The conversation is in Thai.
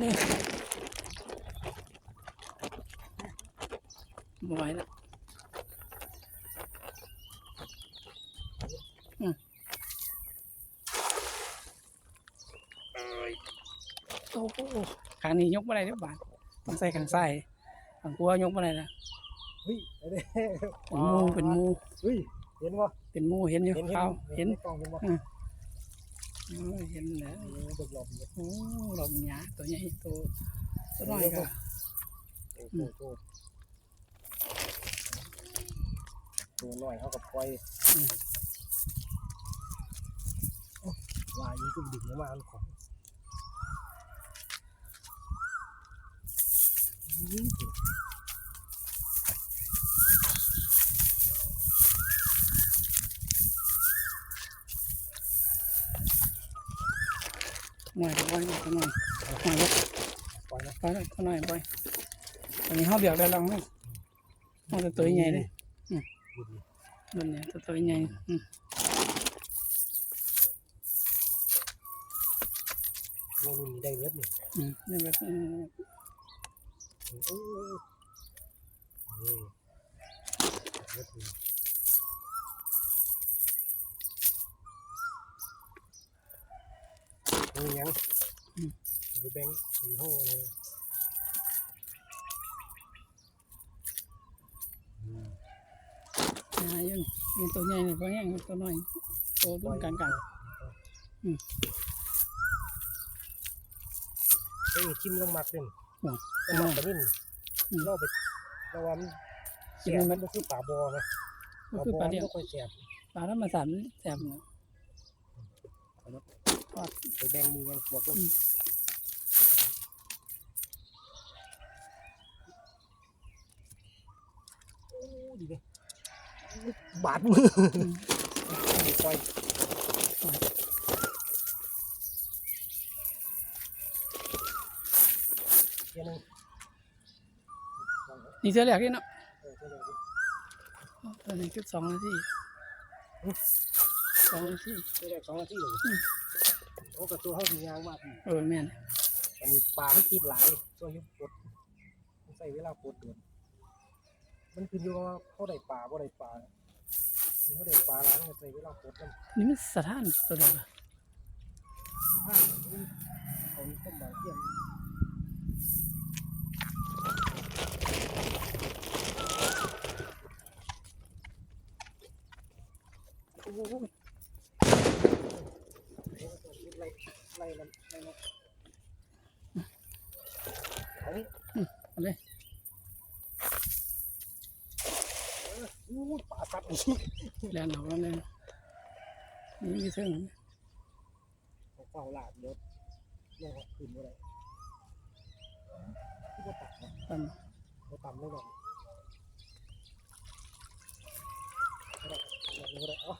เลยบ่ไหวแล้วอืมโอ้โหขางนี้ยกไม่ได้เด้อบาดต้องใส่ขางซ้ายขางขวายกไม่ได้นะเฮ้ยไอ้เด้เป็นหมูเป็นหมูเฮ้ยเห็นบ่เป็นหมูเห็นอยู่เห็นขาวเห็นในกล้องเห็นบ่เออ เห็นแล้วเออเดือบหลบเนี่ยโอ้ลมหยาตัวใหญ่ตัวตัวน้อยก็โอ้โหโอ้โหตัวน้อยเขากับปล่อยโอ้วายอยู่ตุ้มดิ่งแล้วมาอันของอื้อ หน่อยตัวน้อยตัวน้อยหน่อยปล่อยนะไปเลยตัวน้อยไปอันนี้เขาเบียกได้แล้วเขาเขาจะตัวใหญ่เลยรุ่นเนี่ยตัวตัวใหญ่อืมโอ้รุ่นนี้ได้เว็บนี่อืมนี่แบอืมโอ้นี่เว็บ นี่โอ้ยังเอาไปแบ่งเป็นห้องเลยอืมหาอยู่นี่มีตัวใหญ่นี่เพราะแห้งตัวน้อยตัวรุ่นกลางเอ้ยชิมลงมักเป็นๆอ๋อลงมักกระนิ่นอืมเราไปเราว่ามันชิแสมบมัมันนก็คือป่าบอไงก็คือปลาเดียวบ่ค่อยแสบปลาธรรมศาสตร์แสบเนาะไปแบ่งมือกันพวกแล้วอืมโอ้ดีเลยบาดมืออืมปล่อยเดี๋ยวหนึงนี่เสื้อแหลกนี่เนาะเออเดี๋ยวหนึ่งตัวนี้คือสองนาทีสองนาทีเดี๋ยวหนึ่งสองนาทีเลย โอ้กระตัวเขาสียางมากเออแม่นอันนี้ปลาไม่ติดหลายตัวยุบปดมันใส่เวลาปดเดือนมันขึ้นอยู่ว่าเขาได้ปลาบ่ได้ปลามันเขาได้ปลาหลายมันก็ใส่เวลาปดกันนี่มันสถานตัวเดียว ไล่มันไล่มันเอาเลยอู้ป่าตับแล้วหนาวแล้วเนี่ยนี่เท่งเฝ้าหลาดเยศลงขึ้นอะไรที่ก็ตัดต่ำก็ตัดแล้วหรอกอะไรอะไรอ๋อ